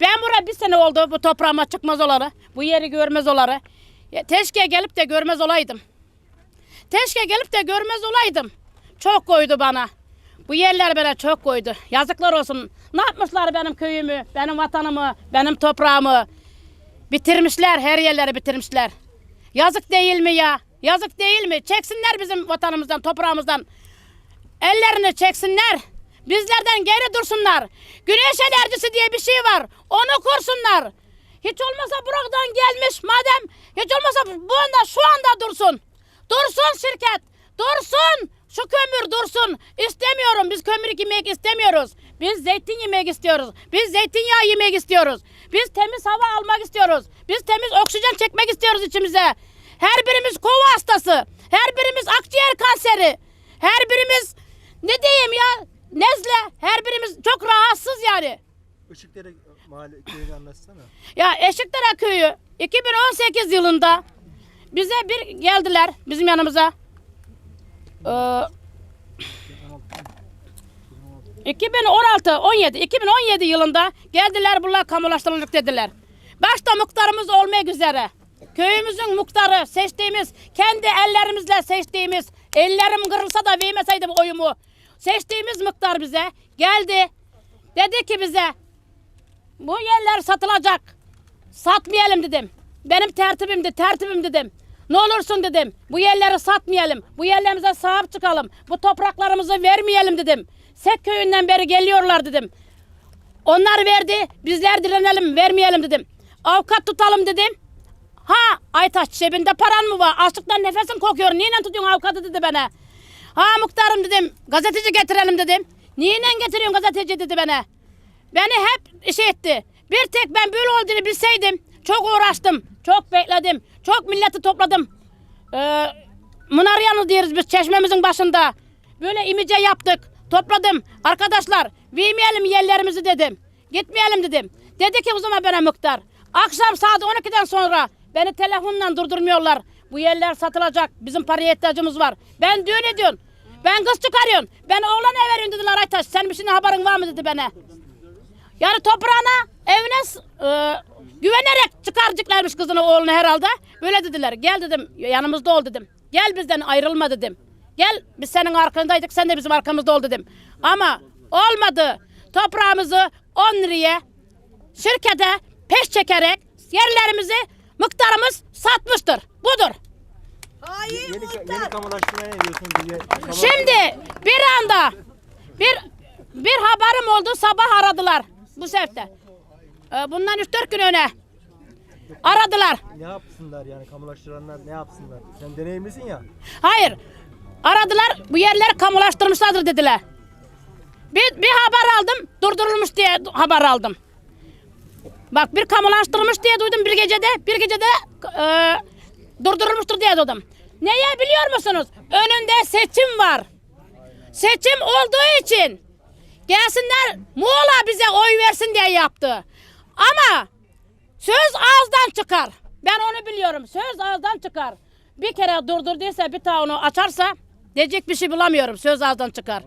Ben buraya bir sene oldu bu toprağıma çıkmaz oları. Bu yeri görmez oları. Ya, teşke gelip de görmez olaydım. Teşke gelip de görmez olaydım. Çok koydu bana. Bu yerler bana çok koydu. Yazıklar olsun. Ne yapmışlar benim köyümü, benim vatanımı, benim toprağımı. Bitirmişler, her yerleri bitirmişler. Yazık değil mi ya? Yazık değil mi? Çeksinler bizim vatanımızdan, toprağımızdan. Ellerini çeksinler. Bizlerden geri dursunlar. Güneş enerjisi diye bir şey var. Onu kursunlar. Hiç olmasa buradan gelmiş madem hiç olmasa bu anda şu anda dursun. Dursun şirket. Dursun. Şu kömür dursun. İstemiyorum. Biz kömür yemek istemiyoruz. Biz zeytin yemek istiyoruz. Biz zeytinyağı yemek istiyoruz. Biz temiz hava almak istiyoruz. Biz temiz oksijen çekmek istiyoruz içimize. Her birimiz kova hastası. Her birimiz akciğer kanseri. Her birimiz ne diyeyim ya? Nezle. Her birimiz çok rahatsız yani. Işıkdere mahalle köyünü anlatsana. Ya Eşikdere köyü 2018 yılında bize bir geldiler bizim yanımıza. Ee, 2016, 17, 2017 yılında geldiler bunlar kamulaştırılacak dediler. Başta muhtarımız olmak üzere. Köyümüzün muhtarı seçtiğimiz, kendi ellerimizle seçtiğimiz, ellerim kırılsa da vermeseydim oyumu. Seçtiğimiz muhtar bize geldi. Dedi ki bize bu yerler satılacak. Satmayalım dedim. Benim tertibimdi, tertibim dedim. Ne olursun dedim. Bu yerleri satmayalım. Bu yerlerimize sahip çıkalım. Bu topraklarımızı vermeyelim dedim. Sek köyünden beri geliyorlar dedim. Onlar verdi, bizler direnelim, vermeyelim dedim. Avukat tutalım dedim. Ha Aytaç cebinde paran mı var? Açlıktan nefesin kokuyor. Niye tutuyorsun avukatı dedi bana. Ha muhtarım dedim. Gazeteci getirelim dedim. Niye getiriyorsun gazeteci dedi bana. Beni hep şey etti. Bir tek ben böyle olduğunu bilseydim çok uğraştım. Çok bekledim. Çok milleti topladım. Ee, Mınaryanı diyoruz biz çeşmemizin başında. Böyle imice yaptık. Topladım. Arkadaşlar vermeyelim yerlerimizi dedim. Gitmeyelim dedim. Dedi ki o zaman bana muhtar. Akşam saat 12'den sonra beni telefonla durdurmuyorlar. Bu yerler satılacak. Bizim paraya ihtiyacımız var. Ben düğün ediyorsun. Ben kız çıkarıyorsun. Ben oğlan veriyorsun dediler Aytaş. Senin bir şeyin haberin var mı dedi bana. Yani toprağına, evine e, güvenerek çıkaracaklarmış kızını oğlunu herhalde. Böyle dediler. Gel dedim yanımızda ol dedim. Gel bizden ayrılma dedim. Gel biz senin arkandaydık sen de bizim arkamızda ol dedim. Ama olmadı. Toprağımızı 10 liraya şirkete peş çekerek yerlerimizi muhtarımız satmıştır. Budur. Yeni, yeni kamulaştırmaya ne diyorsun? Diye, Şimdi bir anda bir bir haberim oldu sabah aradılar bu sefer. Ee, Bundan 3-4 gün öne aradılar. Ne yapsınlar yani kamulaştıranlar ne yapsınlar? Sen deneyimlisin ya. Hayır aradılar bu yerler kamulaştırmışlardır dediler. Bir, bir haber aldım durdurulmuş diye haber aldım. Bak bir kamulaştırılmış diye duydum bir gecede bir gecede e, durdurulmuştur diye duydum. Neye biliyor musunuz? Önünde seçim var. Seçim olduğu için gelsinler Muğla bize oy versin diye yaptı. Ama söz ağızdan çıkar. Ben onu biliyorum. Söz ağızdan çıkar. Bir kere durdurduysa bir tane onu açarsa diyecek bir şey bulamıyorum. Söz ağızdan çıkar.